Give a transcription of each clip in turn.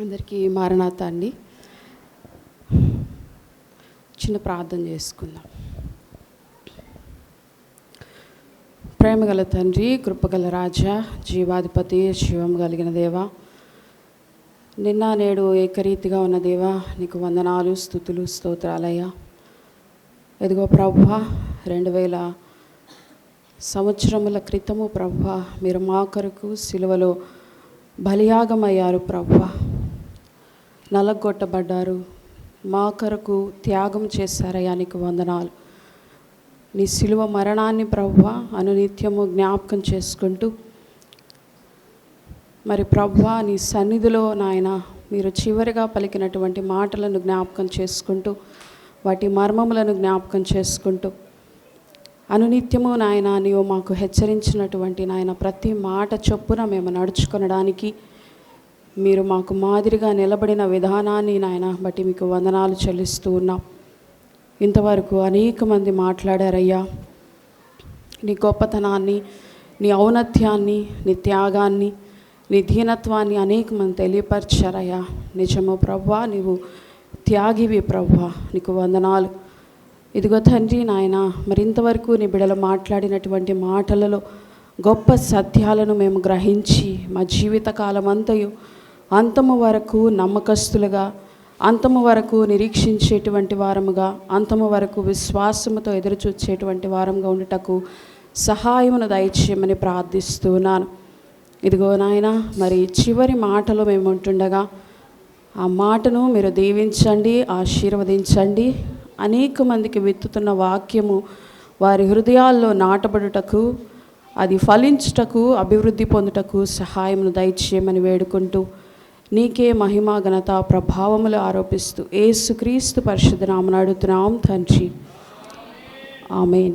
అందరికీ మారణాత అండి చిన్న ప్రార్థన చేసుకుందాం. ప్రేమగల తండ్రి కృపగల రాజా జీవాధిపతి శివం కలిగిన దేవా నిన్న నేడు ఏకరీతిగా ఉన్న దేవా నీకు వందనాలు స్థుతులు స్తోత్రాలయ్యా. ఎదిగో ప్రభ రెండు వేల సంవత్సరముల క్రితము ప్రభ మీరు మా కొరకు సిలువలో బలియాగమయ్యారు ప్రభ. నలగొట్టబడ్డారు. మా కొరకు త్యాగం చేశారయ్యా నీకు వందనాలు. నీ శిలువ మరణాన్ని ప్రవ్వ అనునిత్యము జ్ఞాపకం చేసుకుంటూ మరి ప్రవ్వ నీ సన్నిధిలో నాయన మీరు చివరిగా పలికినటువంటి మాటలను జ్ఞాపకం చేసుకుంటూ వాటి మర్మములను జ్ఞాపకం చేసుకుంటూ అనునిత్యము నాయన నీవు మాకు హెచ్చరించినటువంటి నాయన ప్రతి మాట చొప్పున మేము నడుచుకొనడానికి మీరు మాకు మాదిరిగా నిలబడిన విధానాన్ని నాయన బట్టి మీకు వందనాలు చెల్లిస్తూ ఉన్నాం. ఇంతవరకు అనేక మంది మాట్లాడారయ్యా. నీ గొప్పతనాన్ని నీ ఔన్నత్యాన్ని నీ త్యాగాన్ని నీ దీనత్వాన్ని అనేక మంది తెలియపరిచారయ్యా. నిజము ప్రభా నీవు త్యాగివి ప్రభా నీకు వందనాలు. ఇదిగో తండ్రి నాయన మరింతవరకు నీ బిడలు మాట్లాడినటువంటి మాటలలో గొప్ప సత్యాలను మేము గ్రహించి మా జీవిత అంతయు అంతము వరకు నమ్మకస్తులుగా అంతము వరకు నిరీక్షించేటువంటి వారముగా అంతము వరకు విశ్వాసముతో ఎదురుచూచేటువంటి వారంగా ఉండుటకు సహాయమును దయచేయమని ప్రార్థిస్తున్నాను. ఇదిగో నాయన మరి చివరి మాటలో మేము ఉంటుండగా ఆ మాటను మీరు దీవించండి ఆశీర్వదించండి. అనేక మందికి విత్తుతున్న వాక్యము వారి హృదయాల్లో నాటబడుటకు అది ఫలించుటకు అభివృద్ధి పొందుటకు సహాయమును దయచేయమని వేడుకుంటూ నీకే మహిమ ఘనత ప్రభావములు ఆరోపిస్తూ ఏసుక్రీస్తు పరిశుద్ధ నామను అడుగుతున్నాం తండ్రి. ఆమెన్.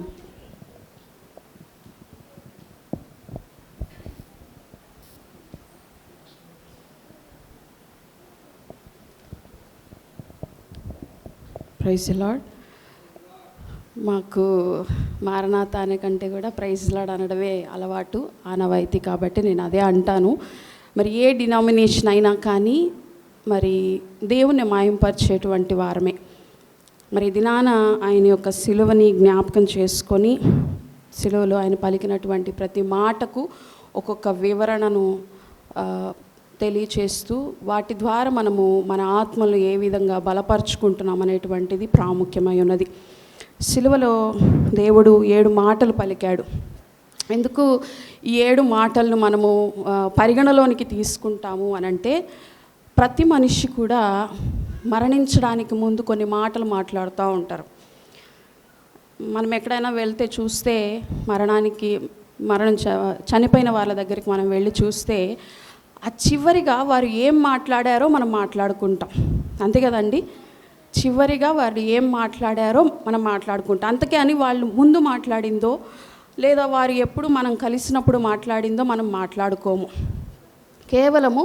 ప్రైజ్ లాడ్ మాకు మారణాత అనే కంటే కూడా ప్రైజ్ లాడ్ అనడమే అలవాటు ఆనవాయితీ కాబట్టి నేను అదే అంటాను. మరి ఏ డినామినేషన్ అయినా కానీ మరి దేవుని మాయంపరిచేటువంటి వారమే. మరి దినాన ఆయన యొక్క సిలువని జ్ఞాపకం చేసుకొని సిలువలో ఆయన పలికినటువంటి ప్రతి మాటకు ఒక్కొక్క వివరణను తెలియచేస్తూ వాటి ద్వారా మనము మన ఆత్మలు ఏ విధంగా బలపరుచుకుంటున్నాం అనేటువంటిది ప్రాముఖ్యమై ఉన్నది. సిలువలో దేవుడు ఏడు మాటలు పలికాడు. ఎందుకు ఈ ఏడు మాటలను మనము పరిగణలోనికి తీసుకుంటాము అని అంటే ప్రతి మనిషి కూడా మరణించడానికి ముందు కొన్ని మాటలు మాట్లాడుతూ ఉంటారు. మనం ఎక్కడైనా వెళ్తే చూస్తే మరణానికి మరణం చనిపోయిన వాళ్ళ దగ్గరికి మనం వెళ్ళి చూస్తే ఆ చివరిగా వారు ఏం మాట్లాడారో మనం మాట్లాడుకుంటాం. అంతే కదండి? చివరిగా వారు ఏం మాట్లాడారో మనం మాట్లాడుకుంటాం. అంతకే అని వాళ్ళు ముందు మాట్లాడిందో లేదా వారు ఎప్పుడు మనం కలిసినప్పుడు మాట్లాడిందో మనం మాట్లాడుకోము. కేవలము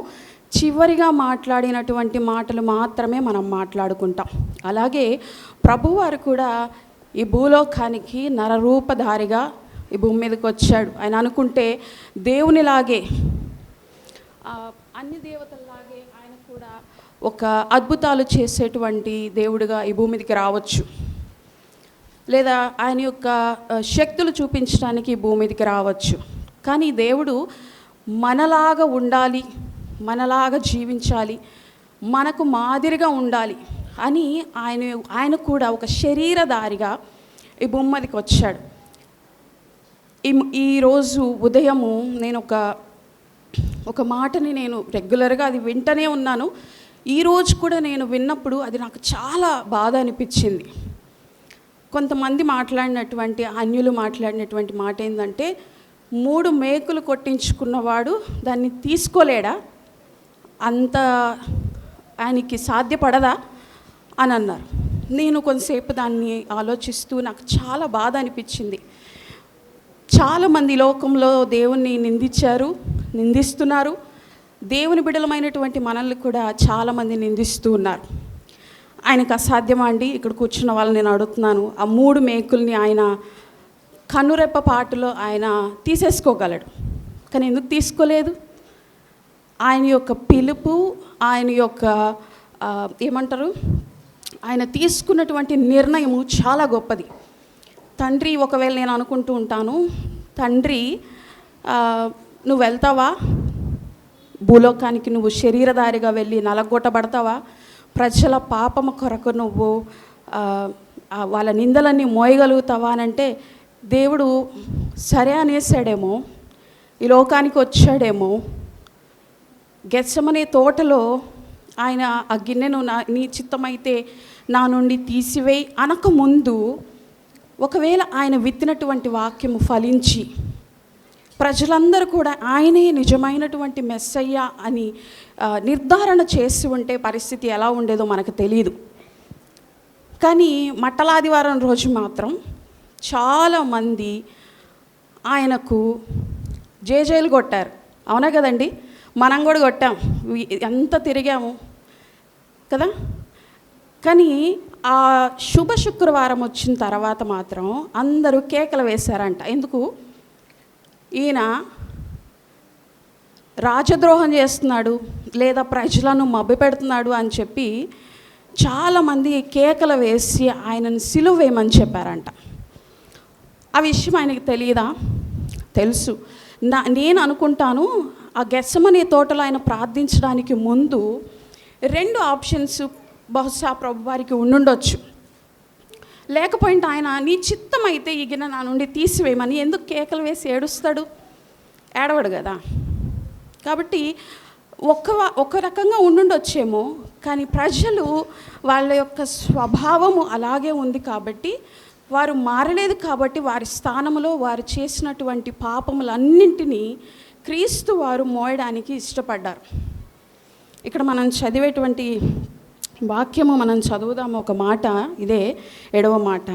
చివరిగా మాట్లాడినటువంటి మాటలు మాత్రమే మనం మాట్లాడుకుంటాం. అలాగే ప్రభువారు కూడా ఈ భూలోకానికి నరరూపధారిగా ఈ భూమి మీదకి వచ్చాడు. ఆయన అనుకుంటే దేవునిలాగే అన్ని దేవతల్లాగే ఆయన కూడా ఒక అద్భుతాలు చేసేటువంటి దేవుడిగా ఈ భూమిదికి రావచ్చు. లేదా ఆయన యొక్క శక్తులు చూపించడానికి భూమిదికి రావచ్చు. కానీ దేవుడు మనలాగా ఉండాలి మనలాగా జీవించాలి మనకు మాదిరిగా ఉండాలి అని ఆయన ఆయన కూడా ఒక శరీరధారిగా ఈ బొమ్మదికి వచ్చాడు. ఈ ఈరోజు ఉదయము నేను ఒక ఒక మాటని నేను రెగ్యులర్గా అది వింటనే ఉన్నాను. ఈరోజు కూడా నేను విన్నప్పుడు అది నాకు చాలా బాధ అనిపించింది. కొంతమంది మాట్లాడినటువంటి అన్యులు మాట్లాడినటువంటి మాట ఏంటంటే మూడు మేకులు కొట్టించుకున్నవాడు దాన్ని తీసుకోలేడా? అంత ఆయనకి సాధ్యపడదా? అని అన్నారు. నేను కొంతసేపు దాన్ని ఆలోచిస్తూ నాకు చాలా బాధ అనిపించింది. చాలామంది లోకంలో దేవుణ్ణి నిందించారు నిందిస్తున్నారు. దేవుని బిడలమైనటువంటి మనల్ని కూడా చాలామంది నిందిస్తూ ఉన్నారు. ఆయనకు అసాధ్యమా అండి? ఇక్కడ కూర్చున్న వాళ్ళని నేను అడుగుతున్నాను. ఆ మూడు మేకుల్ని ఆయన కన్నురెప్ప పాటలో ఆయన తీసేసుకోగలడు. కానీ ఎందుకు తీసుకోలేదు? ఆయన యొక్క పిలుపు ఆయన యొక్క ఏమంటారు? ఆయన తీసుకున్నటువంటి నిర్ణయము చాలా గొప్పది. తండ్రి ఒకవేళ నేను అనుకుంటూ ఉంటాను తండ్రి నువ్వు వెళ్తావా? భూలోకానికి నువ్వు శరీరధారిగా వెళ్ళి నలగొట్టబడతావా? ప్రజల పాపము కొరకు నువ్వు వాళ్ళ నిందలన్నీ మోయగలుగుతావా అని అంటే దేవుడు సరే అనేసాడేమో ఈ లోకానికి వచ్చాడేమో. గెచ్చమనే తోటలో ఆయన ఆ గిన్నెను నా నీ చిత్తమైతే నా నుండి తీసివేయి అనక ముందు ఒకవేళ ఆయన విత్తినటువంటి వాక్యము ఫలించి ప్రజలందరూ కూడా ఆయనే నిజమైనటువంటి మెస్సయ్య అని నిర్ధారణ చేసి ఉంటే పరిస్థితి ఎలా ఉండేదో మనకు తెలియదు కానీ మట్టలాదివారం రోజు మాత్రం చాలామంది ఆయనకు జేజేలు కొట్టారు. అవునా కదండి? మనం కూడా కొట్టాం. ఎంత తిరిగాము? కదా? కానీ ఆ శుభ శుక్రవారం వచ్చిన తర్వాత మాత్రం అందరూ కేకలు వేశారంట. ఎందుకు? ఈయన రాజద్రోహం చేస్తున్నాడు లేదా ప్రజలను మభ్యపెడుతున్నాడు అని చెప్పి చాలామంది కేకలు వేసి ఆయనను సిలువ వేయమని చెప్పారంట. ఆ విషయం ఆయనకి తెలియదా తెలుసు. నా నేను అనుకుంటాను ఆ గెస్సమనే తోటలో ఆయన ప్రార్థించడానికి ముందు రెండు ఆప్షన్స్ బహుశా ప్రభు వారికి ఉండుండొచ్చు. లేకపోయింటే ఆయన నీ చిత్తం అయితే ఈ గిన్నె నా నుండి తీసివేయమని ఎందుకు కేకలు వేసి ఏడుస్తాడు? ఏడవడు కదా. కాబట్టి ఒక ఒక రకంగా ఉండుండొచ్చేమో కానీ ప్రజలు వాళ్ళ యొక్క స్వభావము అలాగే ఉంది కాబట్టి వారు మారలేదు కాబట్టి వారి స్థానంలో వారు చేసినటువంటి పాపములన్నింటినీ క్రీస్తు వారు మోయడానికి ఇష్టపడ్డారు. ఇక్కడ మనం చదివేటువంటి వాక్యము మనం చదువుదాము ఒక మాట ఇదే ఏడవ మాట.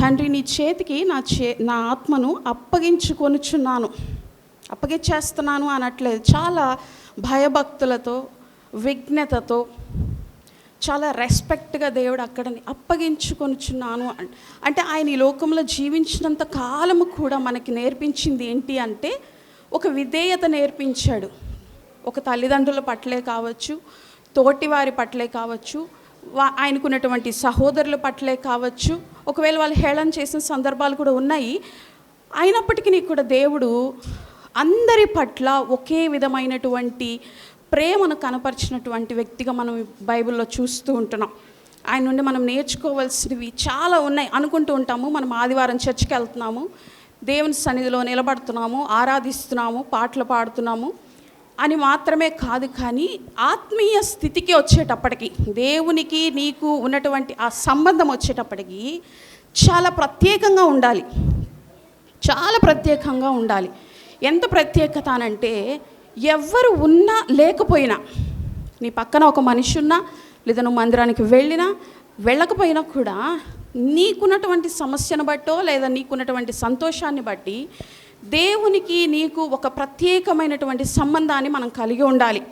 తండ్రి నీ చేతికి నా చే నా ఆత్మను అప్పగించుకొనుచున్నాను. అప్పగించేస్తున్నాను అనట్లేదు. చాలా భయభక్తులతో విఘ్నతతో చాలా రెస్పెక్ట్గా దేవుడు అక్కడని అప్పగించుకొనిచున్నాను. అంటే ఆయన ఈ లోకంలో జీవించినంత కాలము కూడా మనకి నేర్పించింది ఏంటి అంటే ఒక విధేయత నేర్పించాడు. ఒక తల్లిదండ్రుల పట్లే కావచ్చు తోటివారి పట్లే కావచ్చు వా ఆయనకున్నటువంటి సహోదరుల పట్లే కావచ్చు ఒకవేళ వాళ్ళు హేళన చేసిన సందర్భాలు కూడా ఉన్నాయి. అయినప్పటికీ కూడా దేవుడు అందరి పట్ల ఒకే విధమైనటువంటి ప్రేమను కనపరిచినటువంటి వ్యక్తిగా మనం బైబిల్లో చూస్తూ ఉంటున్నాం. ఆయన నుండి మనం నేర్చుకోవాల్సినవి చాలా ఉన్నాయి అనుకుంటూ ఉంటాము. మనం ఆదివారం చర్చికి వెళ్తున్నాము. దేవుని సన్నిధిలో నిలబడుతున్నాము ఆరాధిస్తున్నాము పాటలు పాడుతున్నాము అని మాత్రమే కాదు కానీ ఆత్మీయ స్థితికి వచ్చేటప్పటికి దేవునికి నీకు ఉన్నటువంటి ఆ సంబంధం వచ్చేటప్పటికి చాలా ప్రత్యేకంగా ఉండాలి. చాలా ప్రత్యేకంగా ఉండాలి. ఎంత ప్రత్యేకత అనంటే ఎవ్వరు ఉన్నా లేకపోయినా నీ పక్కన ఒక మనిషి ఉన్నా లేదా నువ్వు మందిరానికి వెళ్ళినా వెళ్ళకపోయినా కూడా నీకున్నటువంటి సమస్యను బట్టో లేదా నీకున్నటువంటి సంతోషాన్ని బట్టి దేవునికి నీకు ఒక ప్రత్యేకమైనటువంటి సంబంధాన్ని మనం కలిగి ఉండాలి.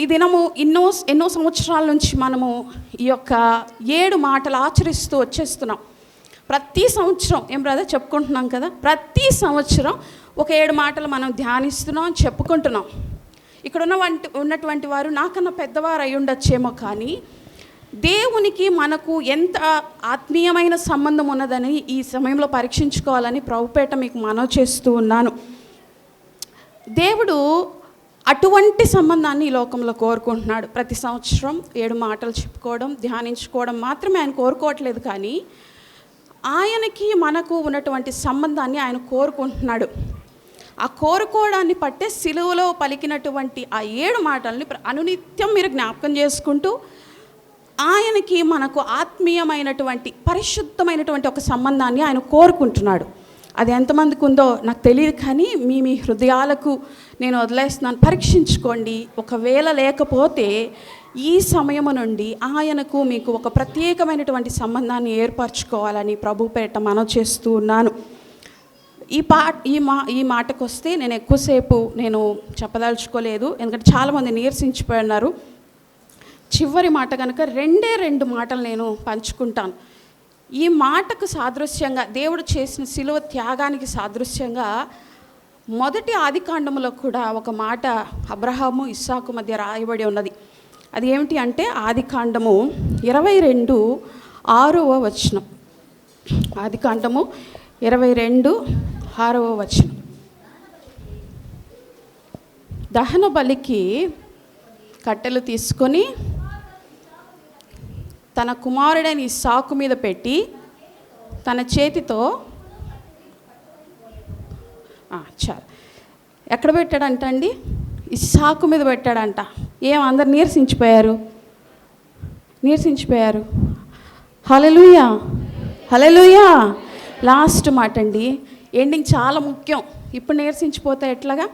ఈ దినము ఎన్నో ఎన్నో సంవత్సరాల నుంచి మనము ఈ యొక్క ఏడు మాటలు ఆచరిస్తూ వచ్చేస్తున్నాం. ప్రతి సంవత్సరం ఏం బ్రదర్ చెప్పుకుంటున్నాం కదా? ప్రతి సంవత్సరం ఒక ఏడు మాటలు మనం ధ్యానిస్తున్నాం చెప్పుకుంటున్నాం. ఇక్కడున్న వంటి ఉన్నటువంటి వారు నాకన్నా పెద్దవారు అయి ఉండొచ్చేమో కానీ దేవునికి మనకు ఎంత ఆత్మీయమైన సంబంధం ఉన్నదని ఈ సమయంలో పరీక్షించుకోవాలని ప్రభుపేట మీకు మనవి చేస్తూ ఉన్నాను. దేవుడు అటువంటి సంబంధాన్ని ఈ లోకంలో కోరుకుంటున్నాడు. ప్రతి సంవత్సరం ఏడు మాటలు చెప్పుకోవడం ధ్యానించుకోవడం మాత్రమే ఆయన కోరుకోవట్లేదు కానీ ఆయనకి మనకు ఉన్నటువంటి సంబంధాన్ని ఆయన కోరుకుంటున్నాడు. ఆ కోరుకోవడాన్ని పట్టే సిలువలో పలికినటువంటి ఆ ఏడు మాటల్ని ప్ర- అనునిత్యం మీరు జ్ఞాపకం చేసుకుంటూ ఆయనకి మనకు ఆత్మీయమైనటువంటి పరిశుద్ధమైనటువంటి ఒక సంబంధాన్ని ఆయన కోరుకుంటున్నాడు. అది ఎంతమందికి ఉందో నాకు తెలియదు కానీ మీ మీ హృదయాలకు నేను వదిలేస్తున్నాను. పరీక్షించుకోండి. ఒకవేళ లేకపోతే ఈ సమయము నుండి ఆయనకు మీకు ఒక ప్రత్యేకమైనటువంటి సంబంధాన్ని ఏర్పరచుకోవాలని ప్రభు పేట మనం చేస్తూ ఉన్నాను. ఈ పా ఈ మా ఈ మాటకు వస్తే నేను ఎక్కువసేపు నేను చెప్పదలుచుకోలేదు. ఎందుకంటే చాలామంది నీరసించిపోయి ఉన్నారు చివరి మాట కనుక రెండే రెండు మాటలు నేను పంచుకుంటాను. ఈ మాటకు సాదృశ్యంగా దేవుడు చేసిన శిలువ త్యాగానికి సాదృశ్యంగా మొదటి ఆది కాండములో కూడా ఒక మాట అబ్రహాము ఇస్సాకు మధ్య రాయబడి ఉన్నది. అది ఏమిటి అంటే ఆది కాండము ఇరవై రెండు ఆరవ వచనం. ఆది కాండము ఇరవై రెండు ఆరవ వచనం. దహన బలికి కట్టెలు తీసుకొని తన కుమారుడైన ఈ సాకు మీద పెట్టి తన చేతితో చాలు. ఎక్కడ పెట్టాడంట అండి? ఈ సాకు మీద పెట్టాడంట. ఏం అందరు నీరసించిపోయారు? నీరసించిపోయారు. హలలుయా హలలుయా లాస్ట్ మాట అండి ఎండింగ్ చాలా ముఖ్యం. ఇప్పుడు నేర్చించిపోతే ఎట్లాగా?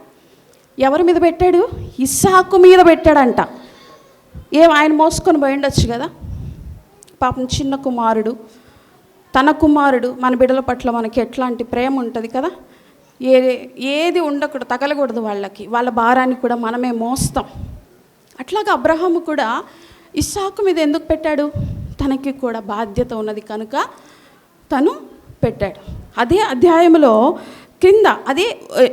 ఎవరి మీద పెట్టాడు? ఇస్సాకు మీద పెట్టాడంట. ఏం ఆయన మోసుకొని పోయిండొచ్చు కదా? పాపం చిన్న కుమారుడు తన కుమారుడు మన బిడ్డల పట్ల మనకి ఎట్లాంటి ప్రేమ ఉంటుంది కదా? ఏ ఏది ఉండకూడదు తగలకూడదు వాళ్ళకి. వాళ్ళ భారాన్ని కూడా మనమే మోస్తాం. అట్లాగా అబ్రహాము కూడా ఇస్సాకు మీద ఎందుకు పెట్టాడు? తనకి కూడా బాధ్యత ఉన్నది కనుక తను పెట్టాడు. అదే అధ్యాయంలో క్రింద అదే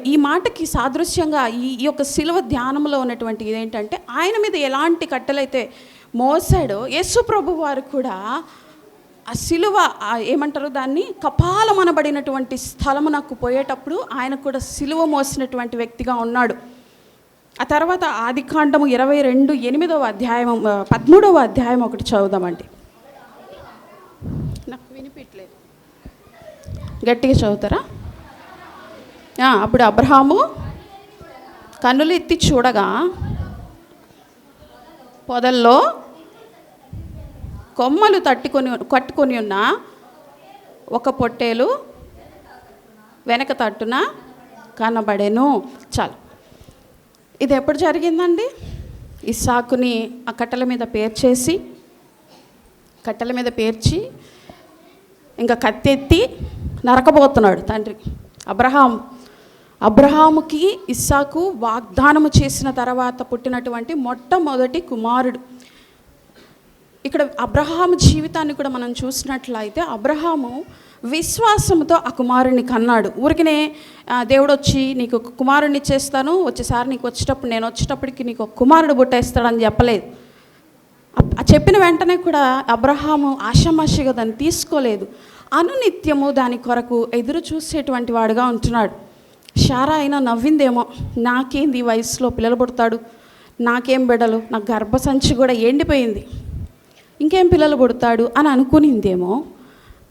ఈ మాటకి సాదృశ్యంగా ఈ ఈ యొక్క శిలువ ధ్యానంలో ఉన్నటువంటి ఇదేంటంటే ఆయన మీద ఎలాంటి కట్టెలైతే మోసాడో యేసు ప్రభు వారు కూడా ఆ శిలువ ఏమంటారు దాన్ని కపాలమనబడినటువంటి స్థలమునకు పోయేటప్పుడు ఆయన కూడా శిలువ మోసినటువంటి వ్యక్తిగా ఉన్నాడు. ఆ తర్వాత ఆదికాండము ఇరవై రెండు ఎనిమిదవ అధ్యాయం పదమూడవ అధ్యాయం ఒకటి చదువుదామండి నాకు వినిపించలేదు గట్టిగా చదువుతారా? అప్పుడు అబ్రహాము కన్నులు ఎత్తి చూడగా పొదల్లో కొమ్మలు తట్టుకొని కట్టుకొని ఉన్న ఒక పొట్టేలు వెనక తట్టున కనబడెను. చాలు. ఇది ఎప్పుడు జరిగిందండి? ఈ సాకుని ఆ కట్టెల మీద పేర్చేసి కట్టెల మీద పేర్చి ఇంకా కత్తెత్తి నరకబోతున్నాడు తండ్రి. అబ్రహాం అబ్రహాముకి ఇస్సాకు వాగ్దానము చేసిన తర్వాత పుట్టినటువంటి మొట్టమొదటి కుమారుడు. ఇక్కడ అబ్రహాము జీవితాన్ని కూడా మనం చూసినట్లయితే అబ్రహాము విశ్వాసంతో ఆ కుమారుణ్ణి కన్నాడు. ఊరికనే దేవుడు వచ్చి నీకు ఒక చేస్తాను ఇచ్చేస్తాను. వచ్చేసారి నీకు వచ్చేటప్పుడు నేను వచ్చేటప్పటికి నీకు ఒక కుమారుడు బుట్టేస్తాడని చెప్పలేదు. చెప్పిన వెంటనే కూడా అబ్రహాము ఆషామాషిగా దాన్ని తీసుకోలేదు. అనునిత్యము దాని కొరకు ఎదురు చూసేటువంటి వాడుగా ఉంటున్నాడు. షారా అయినా నవ్విందేమో నాకేంది వయసులో పిల్లలు పుడతాడు? నాకేం బిడ్డలు? నా గర్భసంచి కూడా ఎండిపోయింది. ఇంకేం పిల్లలు పుడతాడు అని అనుకునిందేమో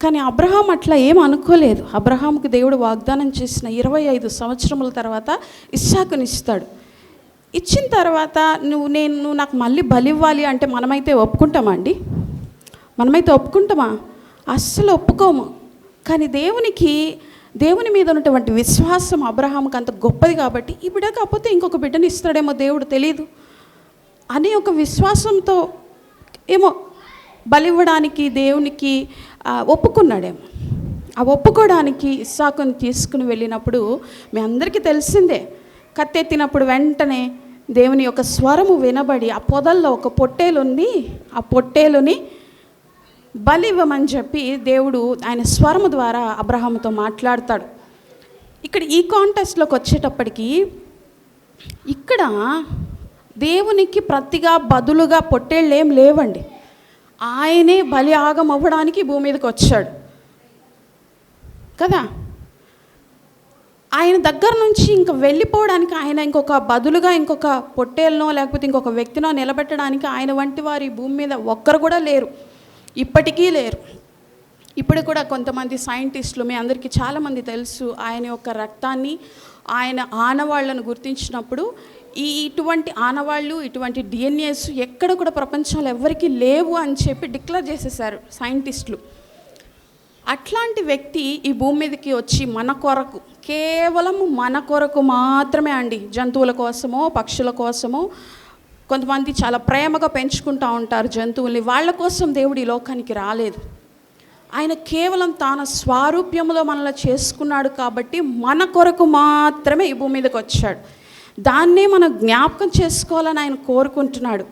కానీ అబ్రహాం అట్లా ఏం అనుకోలేదు. అబ్రహాంకి దేవుడు వాగ్దానం చేసిన ఇరవై ఐదు సంవత్సరముల తర్వాత ఇస్సాకునిస్తాడు ఇచ్చిన తర్వాత నువ్వు నేను నువ్వు నాకు మళ్ళీ బలి ఇవ్వాలి అంటే మనమైతే ఒప్పుకుంటామా అండి? మనమైతే ఒప్పుకుంటామా? అస్సలు ఒప్పుకోము. కానీ దేవునికి దేవుని మీద ఉన్నటువంటి విశ్వాసం అబ్రహాంకి అంత గొప్పది కాబట్టి ఈ బిడ్డ కాకపోతే ఇంకొక బిడ్డని ఇస్తాడేమో దేవుడు తెలియదు అనే ఒక విశ్వాసంతో ఏమో బలివ్వడానికి దేవునికి ఒప్పుకున్నాడేమో. ఆ ఒప్పుకోవడానికి ఇస్సాకుని తీసుకుని వెళ్ళినప్పుడు మీ అందరికీ తెలిసిందే కత్తెత్తినప్పుడు వెంటనే దేవుని యొక్క స్వరము వినబడి ఆ పొదల్లో ఒక పొట్టేలుంది ఆ పొట్టేలుని బలి ఇవ్వమని చెప్పి దేవుడు ఆయన స్వరము ద్వారా అబ్రహాముతో మాట్లాడతాడు. ఇక్కడ ఈ కాంటెస్ట్లోకి వచ్చేటప్పటికి ఇక్కడ దేవునికి ప్రతిగా బదులుగా పొట్టేళ్ళు ఏం లేవండి. ఆయనే బలి ఆగం అవ్వడానికి భూమి మీదకి వచ్చాడు. కదా? ఆయన దగ్గర నుంచి ఇంక వెళ్ళిపోవడానికి ఆయన ఇంకొక బదులుగా ఇంకొక పొట్టేలనో లేకపోతే ఇంకొక వ్యక్తినో నిలబెట్టడానికి ఆయన వంటి వారి భూమి మీద ఒక్కరు కూడా లేరు. ఇప్పటికీ లేరు. ఇప్పుడు కూడా కొంతమంది సైంటిస్టులు మీ అందరికీ చాలామంది తెలుసు ఆయన యొక్క రక్తాన్ని ఆయన ఆనవాళ్ళను గుర్తించినప్పుడు ఈ ఇటువంటి ఆనవాళ్ళు ఇటువంటి డిఎన్ఏస్ ఎక్కడ కూడా ప్రపంచంలో ఎవరికీ లేవు అని చెప్పి డిక్లేర్ చేసేసారు సైంటిస్టులు. అట్లాంటి వ్యక్తి ఈ భూమి మీదకి వచ్చి మన కొరకు కేవలం మన కొరకు మాత్రమే అండి జంతువుల కోసమో పక్షుల కోసమో కొంతమంది చాలా ప్రేమగా పెంచుకుంటూ ఉంటారు జంతువుల్ని. వాళ్ళ కోసం దేవుడు ఈ లోకానికి రాలేదు. ఆయన కేవలం తాన స్వారూప్యంలో మనల్ని చేసుకున్నాడు కాబట్టి మన కొరకు మాత్రమే ఈ భూమి మీదకి వచ్చాడు. దాన్నే మనం జ్ఞాపకం చేసుకోవాలని ఆయన కోరుకుంటున్నాడు.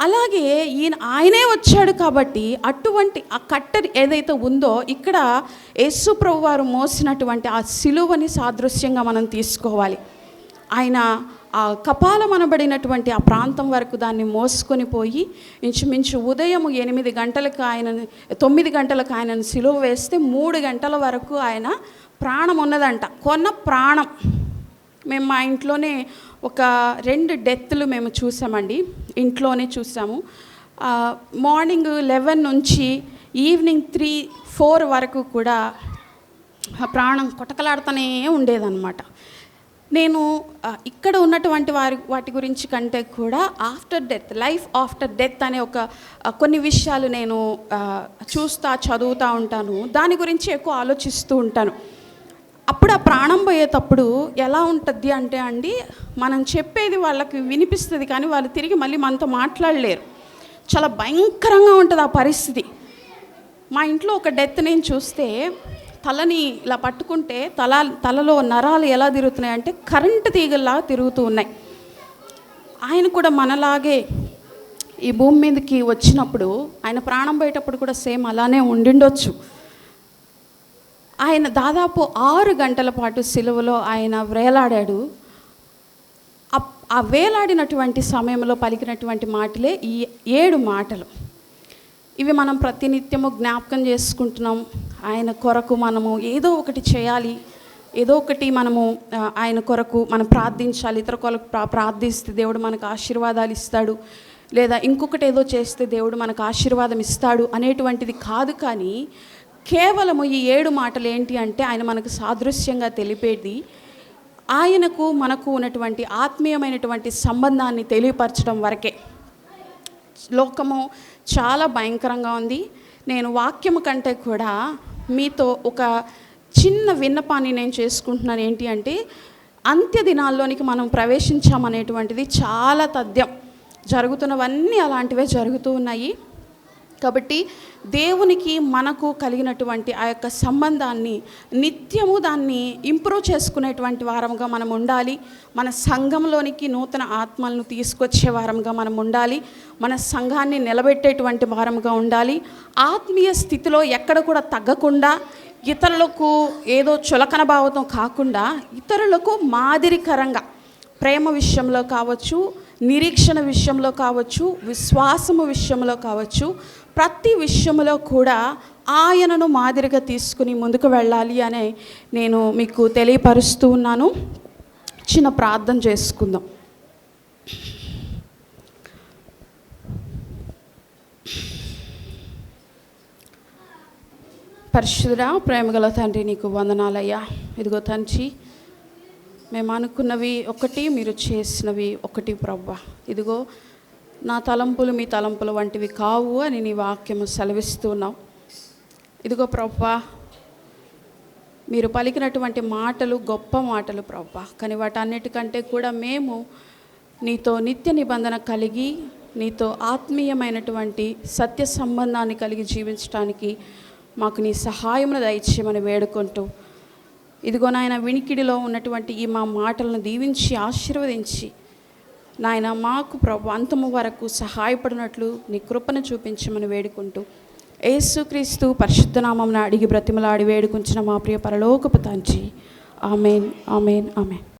అలాగే ఈయన ఆయనే వచ్చాడు కాబట్టి అటువంటి ఆ కట్టర్ ఏదైతే ఉందో ఇక్కడ యేసు ప్రభు వారు మోసినటువంటి ఆ సిలువని సాదృశ్యంగా మనం తీసుకోవాలి. ఆయన ఆ కపాలం అనబడినటువంటి ఆ ప్రాంతం వరకు దాన్ని మోసుకొని పోయి ఇంచుమించు ఉదయం ఎనిమిది గంటలకు ఆయన తొమ్మిది గంటలకు ఆయనను సిలువ వేస్తే మూడు గంటల వరకు ఆయన ప్రాణం ఉన్నదంట. కొన్న ప్రాణం. మేము మా ఇంట్లోనే ఒక రెండు డెత్లు మేము చూసామండి. ఇంట్లోనే చూసాము. మార్నింగ్ లెవెన్ నుంచి ఈవినింగ్ త్రీ ఫోర్ వరకు కూడా ప్రాణం కొటకలాడుతూనే ఉండేదన్నమాట. నేను ఇక్కడ ఉన్నటువంటి వారి వాటి గురించి కంటే కూడా after death life after death అనే ఒక కొన్ని విషయాలు నేను చూస్తా చదువుతూ ఉంటాను. దాని గురించి ఎక్కువ ఆలోచిస్తూ ఉంటాను. అప్పుడు ఆ ప్రాణం పోయేటప్పుడు ఎలా ఉంటుంది అంటే అండి మనం చెప్పేది వాళ్ళకి వినిపిస్తుంది కానీ వాళ్ళు తిరిగి మళ్ళీ మనతో మాట్లాడలేరు. చాలా భయంకరంగా ఉంటుంది ఆ పరిస్థితి. మా ఇంట్లో ఒక డెత్ నేను చూస్తే తలని ఇలా పట్టుకుంటే తల తలలో నరాలు ఎలా తిరుగుతున్నాయి అంటే కరెంటు తీగల్లా తిరుగుతూ ఉన్నాయి. ఆయన కూడా మనలాగే ఈ భూమి మీదకి వచ్చినప్పుడు ఆయన ప్రాణం పోయేటప్పుడు కూడా సేమ్ అలానే ఉండిండొచ్చు. ఆయన దాదాపు ఆరు గంటల పాటు సిలువలో ఆయన వేలాడాడు. అప్- ఆ వేలాడినటువంటి సమయంలో పలికినటువంటి మాటలే ఈ ఏడు మాటలు. ఇవి మనం ప్రతినిత్యము జ్ఞాపకం చేసుకుంటున్నాం. ఆయన కొరకు మనము ఏదో ఒకటి చేయాలి. ఏదో ఒకటి మనము ఆయన కొరకు మనం ప్రార్థించాలి. ఇతర కొరకు ప్రా ప్రార్థిస్తే దేవుడు మనకు ఆశీర్వాదాలు ఇస్తాడు. లేదా ఇంకొకటి ఏదో చేస్తే దేవుడు మనకు ఆశీర్వాదం ఇస్తాడు అనేటువంటిది కాదు కానీ కేవలము ఈ ఏడు మాటలు ఏంటి అంటే ఆయన మనకు సాదృశ్యంగా తెలిపేది ఆయనకు మనకు ఉన్నటువంటి ఆత్మీయమైనటువంటి సంబంధాన్ని తెలియపరచడం వరకే. లోకము చాలా భయంకరంగా ఉంది. నేను వాక్యము కంటే కూడా మీతో ఒక చిన్న విన్నపాన్ని నేను చేసుకుంటున్నాను ఏంటి అంటే అంత్య దినాల్లోనికి మనం ప్రవేశించామనేటువంటిది చాలా తథ్యం. జరుగుతున్నవన్నీ అలాంటివే జరుగుతూ ఉన్నాయి. కాబట్టి దేవునికి మనకు కలిగినటువంటి ఆ యొక్క సంబంధాన్ని నిత్యము దాన్ని ఇంప్రూవ్ చేసుకునేటువంటి వారంగా మనం ఉండాలి. మన సంఘంలోనికి నూతన ఆత్మలను తీసుకొచ్చే వారంగా మనం ఉండాలి. మన సంఘాన్ని నిలబెట్టేటువంటి వారంగా ఉండాలి. ఆత్మీయ స్థితిలో ఎక్కడ కూడా తగ్గకుండా ఇతరులకు ఏదో చులకన భావతం కాకుండా ఇతరులకు మాదిరికరంగా ప్రేమ విషయంలో కావచ్చు నిరీక్షణ విషయంలో కావచ్చు విశ్వాసము విషయంలో కావచ్చు ప్రతి విషయంలో కూడా ఆయనను మాదిరిగా తీసుకుని ముందుకు వెళ్ళాలి అని నేను మీకు తెలియపరుస్తూ ఉన్నాను. చిన్న ప్రార్థన చేసుకుందాం. పరిశుద్ధ ప్రేమగల తండ్రి నీకు వందనాలయ్యా. ఇదిగో తంచి మేము అనుకున్నవి ఒకటి మీరు చేసినవి ఒకటి ప్రవ్వ. ఇదిగో నా తలంపులు మీ తలంపులు వంటివి కావు అని నీ వాక్యము సెలవిస్తున్నావు ఇదిగో ప్రవ్వా మీరు పలికినటువంటి మాటలు గొప్ప మాటలు ప్రవ్వా. కానీ వాటన్నిటికంటే కూడా మేము నీతో నిత్య నిబంధన కలిగి నీతో ఆత్మీయమైనటువంటి సత్య సంబంధాన్ని కలిగి జీవించడానికి మాకు నీ సహాయమును దయచేయమని వేడుకుంటూ ఇదిగో నాయన వినికిడిలో ఉన్నటువంటి ఈ మా మాటలను దీవించి ఆశీర్వదించి నాయన మాకు ప్రభు అంతము వరకు సహాయపడినట్లు నీ కృపను చూపించమని వేడుకుంటూ యేసుక్రీస్తు పరిశుద్ధనామం అడిగి బ్రతిమలాడి వేడుకుంచిన మా ప్రియ పరలోకపు తంచి ఆమెన్ ఆమెన్ ఆమెన్.